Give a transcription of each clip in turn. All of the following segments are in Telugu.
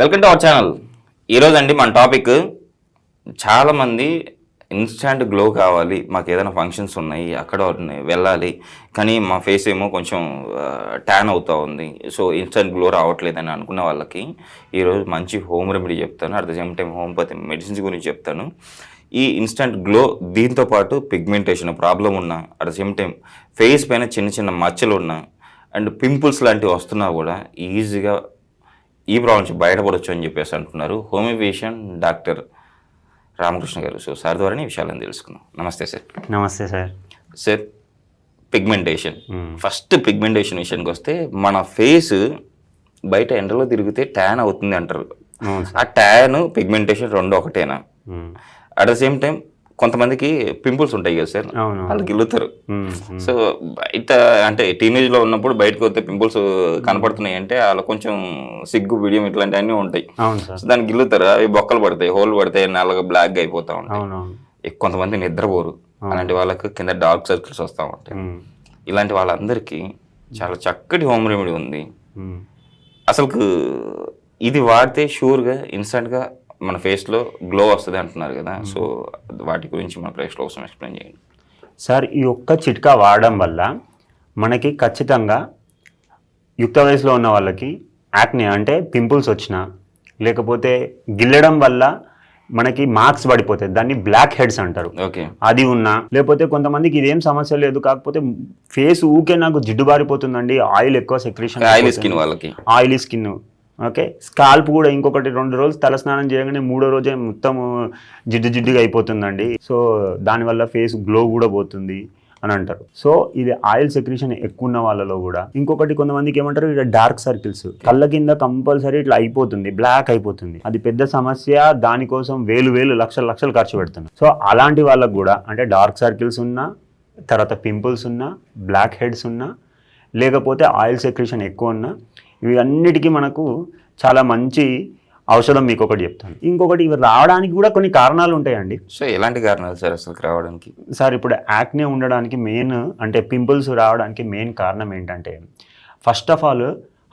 వెల్కమ్ టు అవర్ ఛానల్ ఈరోజు అండి మన టాపిక్ చాలామంది ఇన్స్టాంట్ గ్లో కావాలి. మాకు ఏదైనా ఫంక్షన్స్ ఉన్నాయి అక్కడ ఉన్నాయి, వెళ్ళాలి. కానీ మా ఫేస్ ఏమో కొంచెం ట్యాన్ అవుతూ ఉంది. సో ఇన్స్టాంట్ గ్లో రావట్లేదని అనుకున్న వాళ్ళకి ఈరోజు మంచి హోమ్ రెమెడీ చెప్తాను. At the same time homeopathy medicines గురించి చెప్తాను. ఈ ఇన్స్టంట్ గ్లో దీంతో పాటు పిగ్మెంటేషన్ ప్రాబ్లం ఉన్నా at the same time face పైన చిన్న చిన్న మచ్చలు ఉన్నా అండ్ పింపుల్స్ లాంటివి వస్తున్నా కూడా ఈజీగా ఈ ప్రాబ్లం నుంచి బయటపడవచ్చు అని చెప్పేసి అంటున్నారు. హోమియోపేషియన్ డాక్టర్ రామకృష్ణ గారు. సో సార్ ద్వారానే ఈ విషయాలను తెలుసుకుందాం. నమస్తే సార్. నమస్తే sir. Sir pigmentation. First pigmentation విషయానికి వస్తే మన ఫేస్ బయట ఎండలో తిరిగితే ట్యాన్ అవుతుంది అంటారు. ఆ ట్యాన్ పిగ్మెంటేషన్ రెండు ఒకటేనా. అట్ ద సేమ్ టైం కొంతమందికి పింపుల్స్ ఉంటాయి కదా సార్. వాళ్ళు గిల్లుతారు. సో బయట అంటే టీనేజ్లో ఉన్నప్పుడు బయటకు వస్తే పింపుల్స్ కనపడుతున్నాయి అంటే వాళ్ళు కొంచెం సిగ్గు బిడియం ఇట్లాంటివన్నీ ఉంటాయి. సో దానికి గిల్లుతారు. అవి బొక్కలు పడతాయి హోల్ పడతాయి నల్లగా బ్లాక్ అయిపోతా ఉంటాయి. కొంతమంది నిద్రపోరు. అలాంటి వాళ్ళకి కింద డార్క్ సర్కిల్స్ వస్తూ ఉంటాయి. ఇలాంటి వాళ్ళందరికీ చాలా చక్కటి హోమ్ రెమెడీ ఉంది. అసలు ఇది వాడితే షూర్గా ఇన్స్టెంట్గా మన ఫేస్లో గ్లో వస్తుంది అంటున్నారు కదా. సో వాటి గురించి మన ప్రేక్షకుల కోసం ఎక్స్ప్లెయిన్ చేయండి. సార్ ఈ ఒక్క చిట్కా వాడడం వల్ల మనకి ఖచ్చితంగా యుక్త వయసులో ఉన్న వాళ్ళకి యాక్నే అంటే పింపుల్స్ వచ్చినా లేకపోతే గిల్లడం వల్ల మనకి మార్క్స్ పడిపోతాయి. దాన్ని బ్లాక్ హెడ్స్ అంటారు. ఓకే. అది ఉన్నా లేకపోతే కొంతమందికి ఇదేం సమస్య లేదు కాకపోతే ఫేస్ ఊకే నాకు జిడ్డు బారిపోతుందండి ఆయిల్ ఎక్కువ సెక్రేషన్ ఆయిల్ స్కిన్ వాళ్ళకి. Oily skin. ఓకే? స్కాల్ప్ కూడా ఇంకొకటి రెండు రోజులు తలస్నానం చేయగానే మూడో రోజే మొత్తం జిడ్డు జిడ్డుగా అయిపోతుందండి. సో దానివల్ల ఫేస్ గ్లో కూడా పోతుంది అని అంటారు. సో ఇది ఆయిల్ సెక్రేషన్ ఎక్కువ ఉన్న వాళ్ళలో కూడా. ఇంకొకటి కొంతమందికి ఏమంటారు ఇక్కడ డార్క్ సర్కిల్స్. కళ్ళ కింద కంపల్సరీ ఇట్లా అయిపోతుంది బ్లాక్ అయిపోతుంది. అది పెద్ద సమస్య దానికోసం వేలు వేలు లక్షల లక్షలు ఖర్చు పెడుతున్నారు సో అలాంటి వాళ్ళకు కూడా అంటే డార్క్ సర్కిల్స్ ఉన్నా తర్వాత పింపుల్స్ ఉన్నా బ్లాక్ హెడ్స్ ఉన్నా లేకపోతే ఆయిల్ సెక్రేషన్ ఎక్కువ ఉన్నా ఇవి అన్నిటికీ మనకు చాలా మంచి ఔషధం మీకు ఒకటి చెప్తాను. ఇంకొకటి ఇవి రావడానికి కూడా కొన్ని కారణాలు ఉంటాయండి. సో ఎలాంటి కారణాలు సార్ అసలు రావడానికి? సార్ ఇప్పుడు యాక్నే ఉండడానికి మెయిన్ అంటే పింపుల్స్ రావడానికి మెయిన్ కారణం ఏంటంటే first of all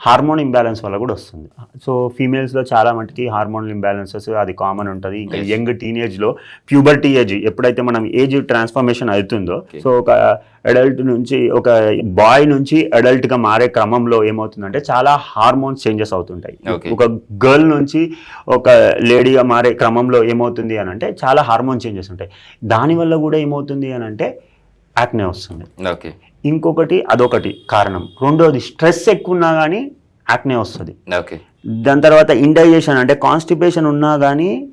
hormone imbalance వల్ల కూడా వస్తుంది. సో ఫీమేల్స్లో చాలా మటుకి హార్మోనల్ ఇంబ్యాలెన్సెస్ అది కామన్ ఉంటుంది. ఇంకా యంగ్ టీనేజ్లో ప్యూబర్టీ ఏజ్ ఎప్పుడైతే మనం ఏజ్ ట్రాన్స్ఫర్మేషన్ అవుతుందో సో ఒక అడల్ట్ నుంచి ఒక బాయ్ నుంచి adult గా మారే క్రమంలో ఏమవుతుందంటే చాలా హార్మోన్స్ చేంజెస్ అవుతుంటాయి. ఒక గర్ల్ నుంచి ఒక లేడీగా మారే క్రమంలో ఏమవుతుంది అని అంటే చాలా హార్మోన్ చేంజెస్ ఉంటాయి. దానివల్ల కూడా ఏమవుతుంది అని అంటే యాక్నే వస్తుంది. ఓకే ఇంకొకటి అదొకటి కారణం. రెండోది స్ట్రెస్ ఎక్కువ ఉన్నా కానీ యాక్నే వస్తుంది. ఓకే. దాని తర్వాత ఇండైజేషన్ అంటే కాన్స్టిపేషన్ ఉన్నా కానీ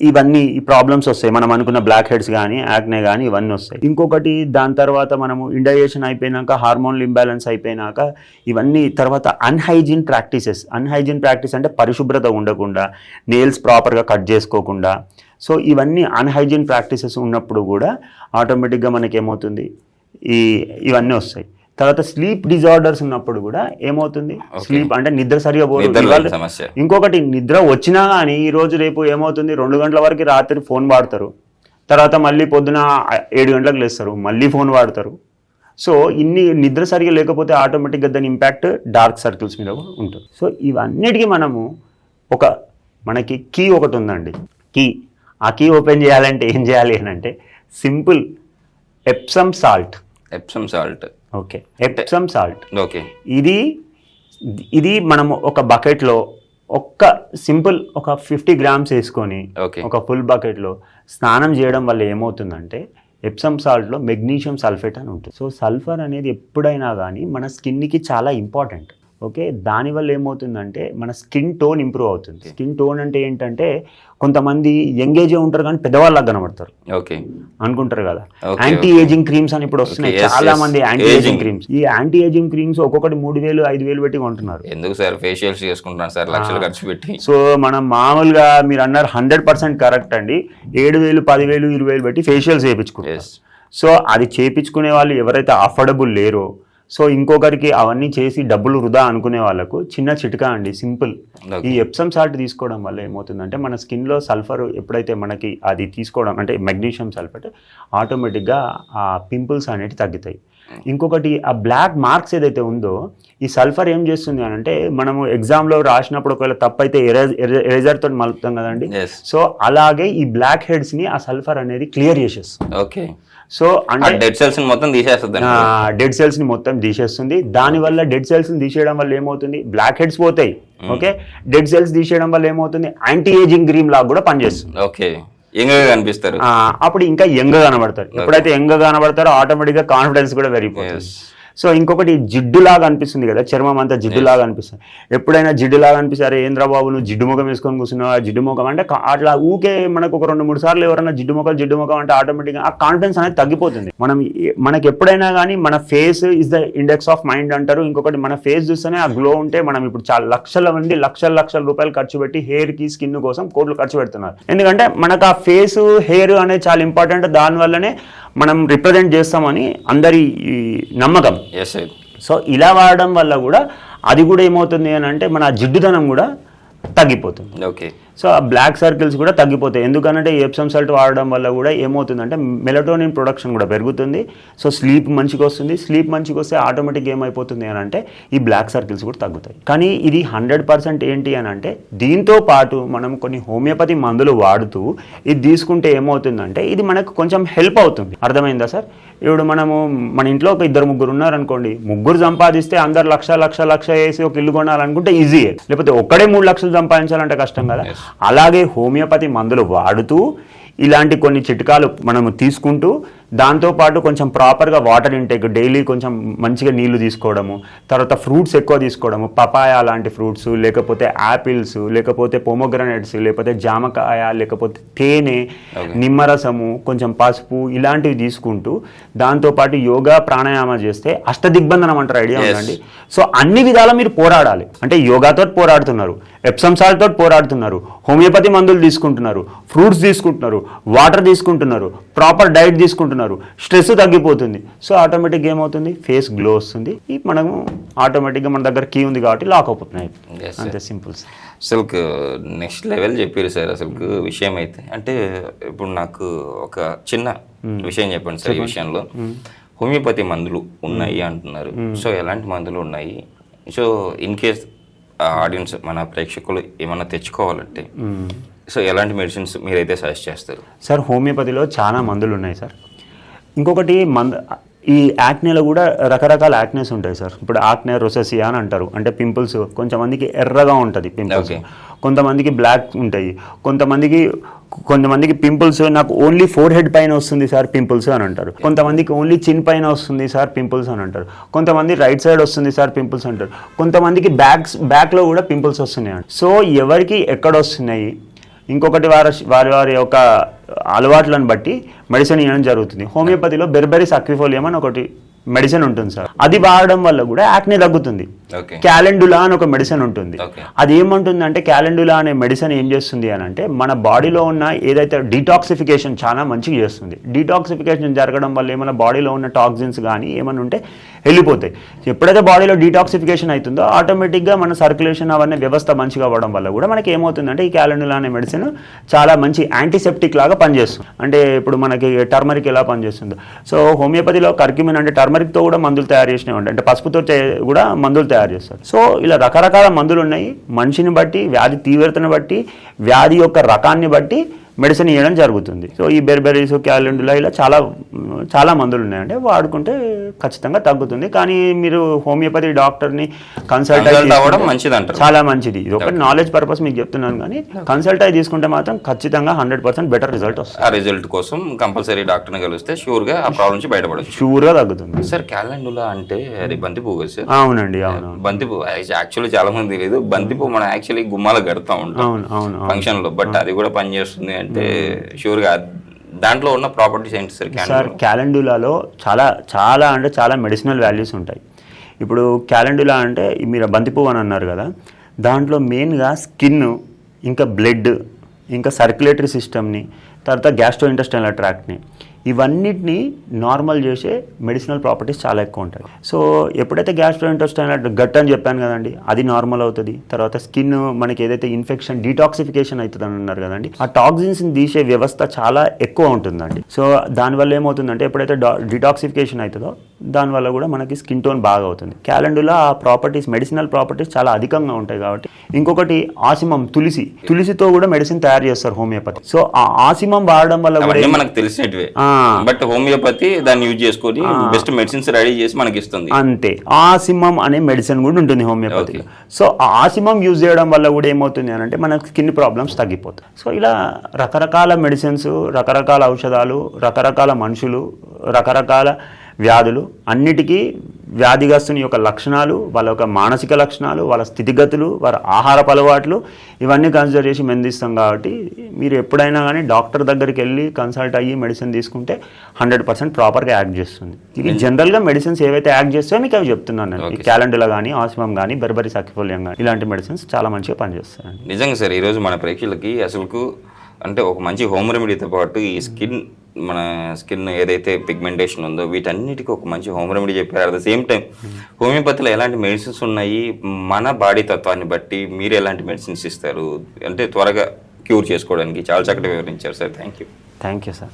ఇవన్నీ ఈ ప్రాబ్లమ్స్ వస్తాయి. మనం అనుకున్న బ్లాక్ హెడ్స్ కానీ యాక్నే కానీ ఇవన్నీ వస్తాయి. ఇంకొకటి దాని తర్వాత మనము ఇండైజేషన్ అయిపోయినాక హార్మోనల్ ఇంబ్యాలెన్స్ అయిపోయినాక ఇవన్నీ తర్వాత అన్హైజీన్ ప్రాక్టీసెస్. అన్హైజీన్ ప్రాక్టీస్ అంటే పరిశుభ్రత ఉండకుండా నెయిల్స్ ప్రాపర్గా కట్ చేసుకోకుండా. సో ఇవన్నీ అన్హైజీన్ ప్రాక్టీసెస్ ఉన్నప్పుడు కూడా ఆటోమేటిక్గా మనకి ఏమవుతుంది ఈ ఇవన్నీ వస్తాయి. తర్వాత స్లీప్ డిజార్డర్స్ ఉన్నప్పుడు కూడా ఏమవుతుంది? స్లీప్ అంటే నిద్ర సరిగా పోదు. ఇంకొకటి నిద్ర వచ్చినా కానీ ఈ రోజు రేపు ఏమవుతుంది? రెండు గంటల వరకు రాత్రి ఫోన్ వాడతారు. తర్వాత మళ్ళీ పొద్దున ఏడు గంటలకు లేస్తారు. మళ్ళీ ఫోన్ వాడతారు. సో ఇన్ని నిద్ర సరిగా లేకపోతే ఆటోమేటిక్గా దాని ఇంపాక్ట్ డార్క్ సర్కిల్స్ మీద ఉంటుంది. సో ఇవన్నిటికీ మనము ఒక మనకి కీ ఒకటి ఉందండి. కీ ఆ కీ ఓపెన్ చేయాలంటే ఏం చేయాలి అని అంటే simple Epsom salt Epsom salt okay. Epsom salt okay. ఇది ఇది మనం ఒక బకెట్లో ఒక్క సింపుల్ ఒక ఫిఫ్టీ గ్రామ్స్ వేసుకొని ఒక ఫుల్ బకెట్లో స్నానం చేయడం వల్ల ఏమవుతుందంటే ఎప్సమ్ సాల్ట్లో మెగ్నీషియం సల్ఫేట్ అని ఉంటుంది. సో సల్ఫర్ అనేది ఎప్పుడైనా కానీ మన స్కిన్కి చాలా ఇంపార్టెంట్. ఓకే? దానివల్ల ఏమవుతుందంటే మన స్కిన్ టోన్ ఇంప్రూవ్ అవుతుంది. స్కిన్ టోన్ అంటే ఏంటంటే కొంతమంది యంగ్ ఏజే ఉంటారు కానీ పెద్దవాళ్ళకి కనబడతారు. ఓకే. అనుకుంటారు కదా? యాంటీ ఏజింగ్ క్రీమ్స్ అని ఇప్పుడు వస్తున్నాయి. చాలా. మంది యాంటీ. ఏజింగ్. క్రీమ్స్. ఈ యాంటీ ఏజింగ్ క్రీమ్స్ ఒక్కొక్కటి మూడు వేలు ఐదు వేలు పెట్టి కొంటున్నారు. ఎందుకు సార్? ఫేషియల్స్ చేసుకుంటున్నారు సార్ లక్షలు ఖర్చు పెట్టి. సో మనం మామూలుగా మీరు అన్నారు హండ్రెడ్ పర్సెంట్ కరెక్ట్ అండి. ఏడు వేలు పదివేలు ఇరవై వేలు పెట్టి ఫేషియల్స్ చేయించుకుంటారు సో అది చేయించుకునే వాళ్ళు ఎవరైతే అఫోర్డబుల్ లేరో సో ఇంకొకరికి అవన్నీ చేసి డబ్బులు వృధా అనుకునే వాళ్ళకు చిన్న చిట్కా అండి సింపుల్. ఈ ఎప్సమ్ సాల్ట్ తీసుకోవడం వల్ల ఏమవుతుందంటే మన స్కిన్లో సల్ఫర్ ఎప్పుడైతే మనకి అది తీసుకోవడం అంటే మెగ్నీషియం సల్ఫేట్ ఆటోమేటిక్గా ఆ పింపుల్స్ అనేవి తగ్గుతాయి. ఇంకొకటి ఆ బ్లాక్ మార్క్స్ ఏదైతే ఉందో ఈ సల్ఫర్ ఏం చేస్తుంది అని అంటే మనము ఎగ్జామ్లో రాసినప్పుడు ఒకవేళ తప్పైతే ఎరేజ్ ఎరేజర్ తోటి మలుపుతాం కదండి. సో అలాగే ఈ బ్లాక్ హెడ్స్ని ఆ సల్ఫర్ అనేది క్లియర్ చేసేస్తుంది. ఓకే సో అంటే డెడ్ సెల్స్ మొత్తం తీసేస్తుంది డెడ్ సెల్స్ని మొత్తం తీసేస్తుంది. దానివల్ల డెడ్ సెల్స్ని తీసేయడం వల్ల ఏమవుతుంది? బ్లాక్ హెడ్స్ పోతాయి. ఓకే? డెడ్ సెల్స్ తీసేయడం వల్ల ఏమవుతుంది? యాంటీ ఏజింగ్ క్రీమ్ లాగా కూడా పనిచేస్తుంది. ఓకే. కనిపిస్తారు. ఆ, అప్పుడు ఇంకా యంగ్ కనబడతారు. ఎప్పుడైతే యంగ్ కనబడతారో ఆటోమేటిక్గా కాన్ఫిడెన్స్ కూడా పెరిగిపోతుంది. సో ఇంకొకటి జిడ్డులాగా అనిపిస్తుంది కదా చర్మం అంతా జిడ్డులాగా అనిపిస్తుంది. ఎప్పుడైనా జిడ్డులాగా అనిపిస్తే అరే ఏంద్రా బాబు నువ్వు జిడ్డు ముఖం వేసుకొని కూర్చున్నావు? ఆ జిడ్డు ముఖం? అంటే అట్లా ఊకే మనకు ఒక రెండు మూడు సార్లు ఎవరైనా జిడ్డు ముఖం జిడ్డు ముఖం అంటే ఆటోమేటిక్గా ఆ కాన్ఫిడెన్స్ అనేది తగ్గిపోతుంది. మనం మనకి ఎప్పుడైనా కానీ మన face is the index of mind అంటారు. ఇంకొకటి మన ఫేస్ చూస్తేనే ఆ గ్లో ఉంటే మనం ఇప్పుడు చాలా లక్షల మంది లక్షల లక్షల రూపాయలు ఖర్చు పెట్టి హెయిర్కి స్కిన్ కోసం కోట్లు ఖర్చు పెడుతున్నారు. ఎందుకంటే మనకు ఆ ఫేస్ హెయిర్ అనేది చాలా ఇంపార్టెంట్ దానివల్లనే మనం రిప్రజెంట్ చేస్తామని అందరి నమ్మకం. సో ఇలా వాడడం వల్ల కూడా అది కూడా ఏమవుతుంది అని అంటే మన ఆ జిడ్డుదనం కూడా తగ్గిపోతుంది. ఓకే సో ఆ బ్లాక్ సర్కిల్స్ కూడా తగ్గిపోతాయి. ఎందుకంటే ఎప్సమ్ సాల్ట్ వాడడం వల్ల కూడా ఏమవుతుందంటే మెలటోనిన్ ప్రొడక్షన్ కూడా పెరుగుతుంది. సో స్లీప్ మంచిగా వస్తుంది. స్లీప్ మంచిగా వస్తే ఆటోమేటిక్ ఏమైపోతుంది అని అంటే ఈ బ్లాక్ సర్కిల్స్ కూడా తగ్గుతాయి. కానీ ఇది హండ్రెడ్ పర్సెంట్ ఏంటి అని అంటే దీంతో పాటు మనం కొన్ని హోమియోపతి మందులు వాడుతూ ఇది తీసుకుంటే ఏమవుతుందంటే ఇది మనకు కొంచెం హెల్ప్ అవుతుంది. అర్థమైందా సార్? ఇప్పుడు మనము మన ఇంట్లో ఒక ఇద్దరు ముగ్గురు ఉన్నారనుకోండి ముగ్గురు సంపాదిస్తే అందరు లక్ష లక్ష లక్ష వేసి ఒక ఇల్లు కొనాలనుకుంటే ఈజీయే లేకపోతే ఒక్కడే మూడు లక్షలు సంపాదించాలంటే కష్టం కదా. అలాగే హోమియోపతి మందులు వాడుతూ ఇలాంటి కొన్ని చిట్కాలు మనము తీసుకుంటూ దాంతోపాటు కొంచెం ప్రాపర్గా వాటర్ ఇంటేక్ డైలీ కొంచెం మంచిగా నీళ్ళు తీసుకోవడము తర్వాత ఫ్రూట్స్ ఎక్కువ తీసుకోవడము పపాయ లాంటి ఫ్రూట్స్ లేకపోతే యాపిల్స్ లేకపోతే పొమోగ్రనేట్స్ లేకపోతే జామకాయ లేకపోతే తేనె. నిమ్మరసము కొంచెం పసుపు ఇలాంటివి తీసుకుంటూ దాంతోపాటు యోగా ప్రాణాయామ చేస్తే అష్టదిగ్బంధనం అంటారు ఐడియా. ఉందండి సో అన్ని విధాల మీరు పోరాడాలి అంటే యోగాతో పోరాడుతున్నారు ఎప్సమ్ తోటి పోరాడుతున్నారు హోమియోపతి మందులు తీసుకుంటున్నారు ఫ్రూట్స్ తీసుకుంటున్నారు వాటర్ తీసుకుంటున్నారు ప్రాపర్ డైట్ తీసుకుంటున్నారు స్ట్రెస్ తగ్గిపోతుంది. సో ఆటోమేటిక్గా ఏమవుతుంది? ఫేస్ గ్లో వస్తుంది. ఈ మనము ఆటోమేటిక్గా మన దగ్గర కీ ఉంది కాబట్టి లాక్ అయిపోతున్నాయి. Yes, అంతే సింపుల్ అసలు నెక్స్ట్ లెవెల్ చెప్పారు సార్ అసలు విషయం అయితే అంటే ఇప్పుడు నాకు ఒక చిన్న విషయం చెప్పండి సార్ ఈ విషయంలో. హోమియోపతి మందులు ఉన్నాయి అంటున్నారు. సో ఎలాంటి మందులు ఉన్నాయి? సో ఇన్ కేస్ ఆడియన్స్ మన ప్రేక్షకులు ఏమైనా తెచ్చుకోవాలంటే సో ఎలాంటి మెడిసిన్స్ మీరైతే సజెస్ట్ చేస్తారు? సార్ హోమియోపతిలో చాలా మందులు ఉన్నాయి సార్ ఇంకొకటి మంద ఈ యాక్నేలో కూడా రకరకాల యాక్నేస్ ఉంటాయి సార్. ఇప్పుడు ఆక్నే రొసెసియా అని అంటారు. అంటే పింపుల్స్ కొంతమందికి ఎర్రగా ఉంటుంది పింపుల్స్. కొంతమందికి బ్లాక్ ఉంటాయి. కొంతమందికి కొంతమందికి పింపుల్స్ నాకు ఓన్లీ ఫోర్ హెడ్ పైన వస్తుంది సార్ పింపుల్స్ అని అంటారు. కొంతమందికి ఓన్లీ చిన్ పైన వస్తుంది సార్ పింపుల్స్ అని అంటారు. కొంతమంది రైట్ సైడ్ వస్తుంది సార్ పింపుల్స్ అంటారు. కొంతమందికి బ్యాక్స్ బ్యాక్లో కూడా పింపుల్స్ వస్తున్నాయి. సో ఎవరికి ఎక్కడ వస్తున్నాయి? ఇంకొకటి వారి వారి వారి యొక్క అలవాట్లను బట్టి మెడిసిన్ ఇవ్వడం జరుగుతుంది. హోమియోపతిలో బెర్బెరిస్ అక్విఫోలియం అని ఒకటి మెడిసిన్ ఉంటుంది సార్. అది వాడడం వల్ల కూడా యాక్నే తగ్గుతుంది. క్యాలెండులా అని ఒక మెడిసిన్ ఉంటుంది. అది ఏమంటుందంటే క్యాలెండులా అనే మెడిసిన్ ఏం చేస్తుంది అని అంటే మన బాడీలో ఉన్న ఏదైతే డీటాక్సిఫికేషన్ చాలా మంచిగా చేస్తుంది. డీటాక్సిఫికేషన్ జరగడం వల్ల ఏమైనా బాడీలో ఉన్న టాక్సిన్స్ కానీ ఏమైనా ఉంటే వెళ్ళిపోతాయి. ఎప్పుడైతే బాడీలో డీటాక్సిఫికేషన్ అవుతుందో ఆటోమేటిక్గా మన సర్క్యులేషన్ అవన్నీ వ్యవస్థ మంచిగా అవ్వడం వల్ల కూడా మనకి ఏమవుతుందంటే ఈ క్యాలెండులా అనే మెడిసిన్ చాలా మంచి యాంటీసెప్టిక్ లాగా పనిచేస్తుంది. అంటే ఇప్పుడు మనకి టర్మరిక్ ఎలా పనిచేస్తుందో. సో హోమియోపతిలో కర్క్యూమిన్ అంటే టర్మరిక్తో కూడా మందులు తయారు చేసినవి అంటే పసుపుతో కూడా మందులు తయారు చేస్తారు. సో ఇలా రకరకాల మందులు ఉన్నాయి. మనిషిని బట్టి వ్యాధి తీవ్రతను బట్టి వ్యాధి యొక్క రకాన్ని బట్టి మెడిసిన్ ఇవ్వడం జరుగుతుంది. సో ఈ బెర్బెరీస్ క్యాలెండులా ఇలా చాలా చాలా మందులు ఉన్నాయంటే వాడుకుంటే ఖచ్చితంగా తగ్గుతుంది. కానీ మీరు హోమియోపతి డాక్టర్ని కన్సల్ట్ అవ్వడం మంచిది అంటారు. చాలా మంచిది. ఇది ఒకటి నాలెడ్జ్ పర్పస్ మీకు చెప్తున్నాను కానీ కన్సల్ట్ అయి తీసుకుంటే మాత్రం ఖచ్చితంగా హండ్రెడ్ పర్సెంట్ బెటర్ రిజల్ట్ వస్తుంది. ఆ రిజల్ట్ కోసం కంపల్సరీ డాక్టర్ని కలిస్తే షూర్గా ఆ ప్రాబ్లం నుంచి బయటపడచ్చు. షూర్గా తగ్గుతుంది. సార్ క్యాలెండులా అంటే అది బంతి పువ్వు కదా సార్. అవునండి అవును బంతి పువ్వు యాక్చువల్లీ చాలా మంది తెలియదు. బంతి పువ్వు మనం యాక్చువల్లీ గుమ్మాలు కడతా ఉంటాం. అవును అవును అవును. ఫంక్షన్లో బట్ అది కూడా పనిచేస్తుంది అంటే షూర్గా దాంట్లో ఉన్న ప్రాపర్టీస్ ఏంటి సార్ సార్ క్యాలెండులాలో చాలా చాలా అంటే చాలా మెడిసినల్ వాల్యూస్ ఉంటాయి. ఇప్పుడు క్యాలెండులా అంటే మీరు బంతిపువ్వు అని అన్నారు కదా దాంట్లో మెయిన్గా స్కిన్ ఇంకా బ్లడ్ ఇంకా సర్క్యులేటరీ సిస్టమ్ని తర్వాత గ్యాస్ట్రో ఇంటెస్టైనల్ అట్రాక్ట్ని ఇవన్నిటిని నార్మల్ చేసే మెడిసినల్ ప్రాపర్టీస్ చాలా ఎక్కువ ఉంటాయి. సో ఎప్పుడైతే గ్యాస్ట్రోఇంటెస్టైనల్ గట్ అని చెప్పాను కదండి అది నార్మల్ అవుతుంది. తర్వాత స్కిన్ మనకి ఏదైతే ఇన్ఫెక్షన్ డీటాక్సిఫికేషన్ అవుతుంది అని అన్నారు కదండి ఆ టాక్సిన్స్ తీసే వ్యవస్థ చాలా ఎక్కువ ఉంటుందండి. సో దానివల్ల ఏమవుతుందంటే ఎప్పుడైతే డిటాక్సిఫికేషన్ అవుతుందో దానివల్ల కూడా మనకి స్కిన్ టోన్ బాగా అవుతుంది. క్యాలెండర్లో ఆ ప్రాపర్టీస్ మెడిసినల్ ప్రాపర్టీస్ చాలా అధికంగా ఉంటాయి కాబట్టి. ఇంకొకటి ఆసిమం తులసి. తులసితో కూడా మెడిసిన్ తయారు చేస్తారు హోమియోపతి. సో ఆ ఆసిమం వాడడం వల్ల కూడా మనకు తెలిసినటివే. ఆ. బట్ హోమియోపతి దాన్ని యూజ్ చేసుకొని బెస్ట్ మెడిసిన్స్ రెడీ చేసి మనకి ఇస్తుంది అంతే. ఆసిమం అనే మెడిసిన్ కూడా ఉంటుంది హోమియోపతిలో సో ఆసిమం యూజ్ చేయడం వల్ల కూడా ఏమవుతుంది అని అంటే మనకు స్కిన్ ప్రాబ్లమ్స్ తగ్గిపోతాయి. సో ఇలా రకరకాల మెడిసిన్స్ రకరకాల ఔషధాలు రకరకాల మనుషులు రకరకాల వ్యాధులు అన్నిటికీ వ్యాధిగ్రస్తుని యొక్క లక్షణాలు వాళ్ళ యొక్క మానసిక లక్షణాలు వాళ్ళ స్థితిగతులు వారి ఆహారపు అలవాట్లు ఇవన్నీ కన్సిడర్ చేసి మెందిస్తాం కాబట్టి మీరు ఎప్పుడైనా కానీ డాక్టర్ దగ్గరికి వెళ్ళి కన్సల్ట్ అయ్యి మెడిసిన్ తీసుకుంటే హండ్రెడ్ పర్సెంట్ ప్రాపర్గా యాక్ట్ చేస్తుంది. ఇది జనరల్గా మెడిసిన్స్ ఏవైతే యాక్ట్ చేస్తాయో మీకు అవి చెప్తున్నాను నేను. Okay, క్యాలెండర్లో కానీ ఆస్మం కానీ బెర్బరీ సకిఫోలియం కానీ ఇలాంటి మెడిసిన్స్ చాలా మంచిగా పనిచేస్తాయండి. నిజంగా సార్ ఈరోజు మన ప్రేక్షకులకి అసలుకు అంటే ఒక మంచి హోమ్ రెమెడీతో పాటు ఈ స్కిన్ మన స్కిన్ ఏదైతే పిగ్మెంటేషన్ ఉందో వీటన్నిటికీ ఒక మంచి హోమ్ రెమెడీ చెప్పారు. అట్ ద సేమ్ టైం హోమియోపతిలో ఎలాంటి మెడిసిన్స్ ఉన్నాయి? మన బాడీ తత్వాన్ని బట్టి మీరు ఎలాంటి మెడిసిన్స్ ఇస్తారు? అంటే త్వరగా క్యూర్ చేసుకోవడానికి చాలా చక్కగా వివరించారు sir thank you thank you sir